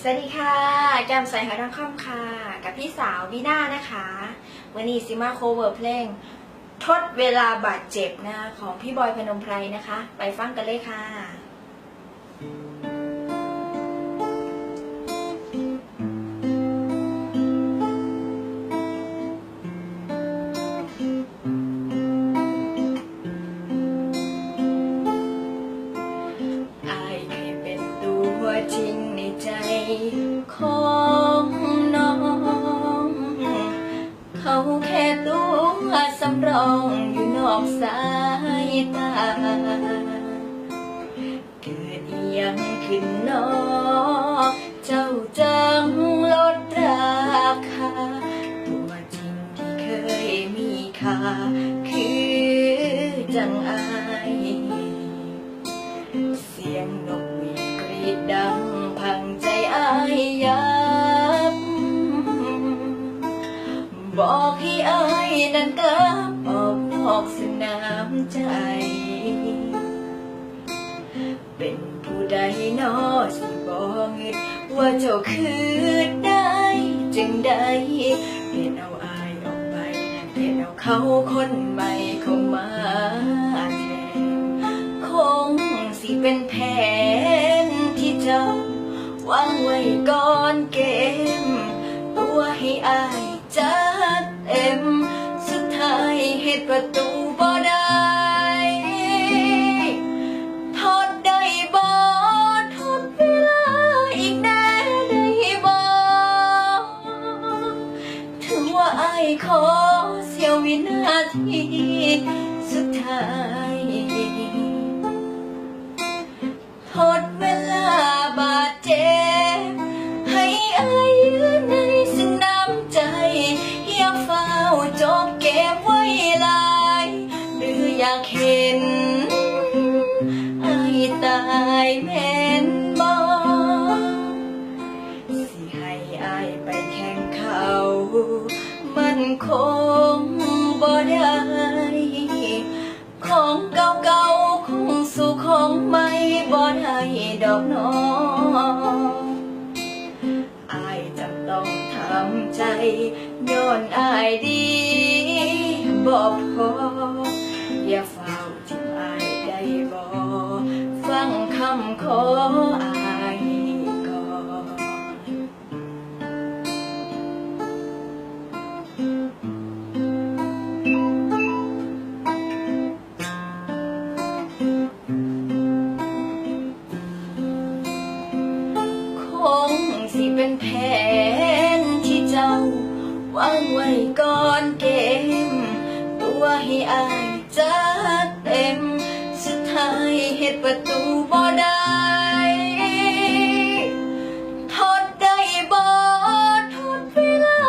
สวัสดีค่ะแจมใส่หอยทองคำค่ะ กับพี่สาววีน่านะคะวันนี้ซิมาโคเวอร์เพลง ทดเวลาบาดเจ็บนะของพี่บอยพนมไพรนะคะ ไปฟังกันเลยค่ะ เขาแค่ตัวสำรองอยู่นอกสายตา เกิดยังขึ้นนอเจ้าจังลดราคา ตัวจริงที่เคยมีค่า คือจังอายเสียงนกหวีดกรีดดังพังใจอายยับายนั้นกลับออกนอกสนามใจ เป็นผู้ใดนอสิบอกงิดว่าเจ้าคือได้จึงได้เปลี่ยนเอาอายออกไปเปลี่ยนเอาเขาคนใหม่เข้ามาแทนคงสิเป็นแผนที่เจ้าวางไว้ก่อนเกม ตัวให้อาย ทีสุดท้ายทดเวลาบาดเจ็บ ให้อายยืนในสนามใจ อย่าเฝ้าจบเก็บไว้ลายหรืออยากเห็นอายตายแม่นบ่สิให้อายไปแข่งเขา มันคง บ่ได้ของเก่าๆคงสู่ของใหม่บ่ได้ดอกน้องอายจำต้องทำใจย้อนอายดีบ่พออย่าเฝ้าที่อายได้บ่ฟังคำขอาวางไว้ก่อนเกมตัวให้อายจัดเต็ม สุดท้ายเหตุประตูบ่ได้ทดได้บ่ทดเวลา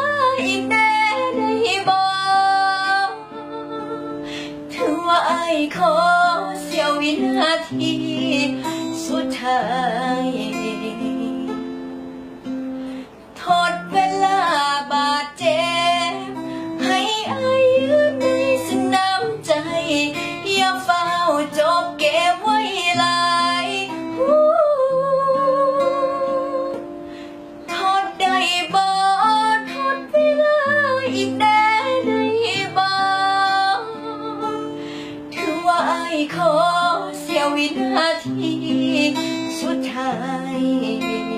อีกแน่ได้บ่ถือว่าไอ้ายขอเสียววินาที สุดท้าย นาทีสุดท้าย